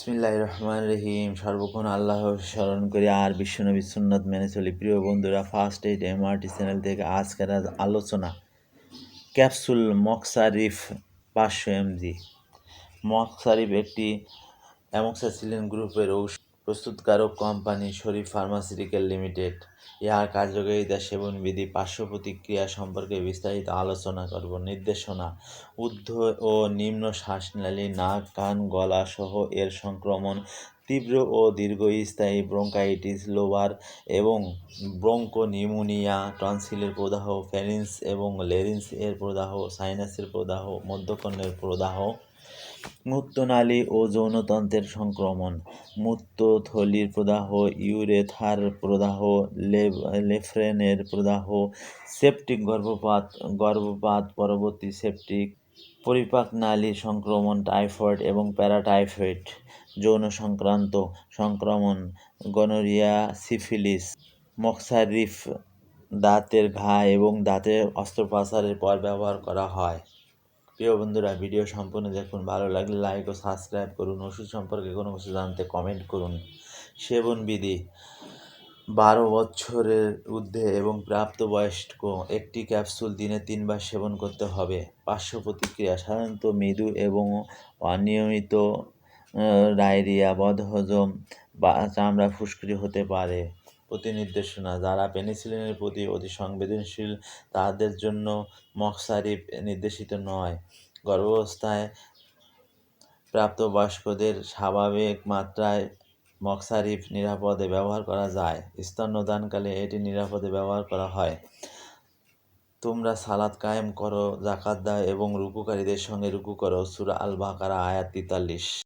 বিসমিল্লাহ রহমান রহিম সর্বক্ষণ আল্লাহ স্মরণ করে আর বিশ্বনবী সুন্নত মেনে চলি। প্রিয় বন্ধুরা ফার্স্ট এইড এমআরটি চ্যানেল থেকে আজকের আলোচনা। ক্যাপসুল মকসারিফ পাঁচশো এমজি মকসারিফ একটি অ্যামক্সাসিলিন গ্রুপের ঔষধ। প্রস্তুতকারক কোম্পানি শরীফ ফার্মাসিউটিক্যাল লিমিটেড। ইহার কার্যকারিতা সেবনবিধি পার্শ্ব প্রতিক্রিয়া সম্পর্কে বিস্তারিত আলোচনা করব। নির্দেশনা, ঊর্ধ্ব ও নিম্ন শ্বাসনালী, নাক, কান, গলা সহ এর সংক্রমণ, তীব্র ও দীর্ঘস্থায়ী ব্রঙ্কাইটিস, লোবার এবং ব্রঙ্কোনিউমোনিয়া, টনসিলের প্রদাহ ফ্যারিন্স এবং লেরিন্স এর প্রদাহ, সাইনাসের প্রদাহ, মধ্যকর্ণের প্রদাহ মূত্রনালী ও যৌনতন্ত্রের সংক্রমণ। মূত্রথলির প্রদাহ, ইউরেথার প্রদাহ লেফ্রেনের প্রদাহ, সেপটিক গর্ভপাত গর্ভপাত, পরবর্তী সেপটিক পরিপাকনালী সংক্রমণ, টাইফয়েড এবং প্যারাটাইফয়েড, যৌন সংক্রান্ত সংক্রমণ, গনোরিয়া সিফিলিস, মক্সারিফ দাঁতের ঘা এবং দাঁতের অস্ত্রোপচারের পর ব্যবহার করা হয়। প্রিয় বন্ধুরা, ভিডিও সম্পূর্ণ দেখুন। ভালো লাগলে লাইক ও সাবস্ক্রাইব করুন। ওষুধ সম্পর্কে কোনো কিছু জানতে কমেন্ট করুন। সেবন বিধি, বারো বছরের ঊর্ধ্বে এবং প্রাপ্তবয়স্ক, একটি ক্যাপসুল দিনে তিনবার সেবন করতে হবে। পার্শ্ব প্রতিক্রিয়া, সাধারণত মৃদু এবং অনিয়মিত ডায়রিয়া বদহজম বা চামড়া ফুসকুড়ি হতে পারে। প্রতি নির্দেশনা যারা পেনিসিলিনের প্রতি অতি সংবেদনশীল, তাদের জন্য মক্সারিফ নির্দেশিত নয়। গর্ভাবস্থায় প্রাপ্তবয়স্কদের স্বাভাবিক মাত্রায় মক্সারিফ নিরাপদে ব্যবহার করা যায়। স্তন্যদানকালে এটি নিরাপদে ব্যবহার করা হয়। তোমরা সালাদ কায়েম করো জাকাত দাও এবং রুকুকারীদের সঙ্গে রুকু করো। সুরা আল বাকারা আয়াত তেতাল্লিশ।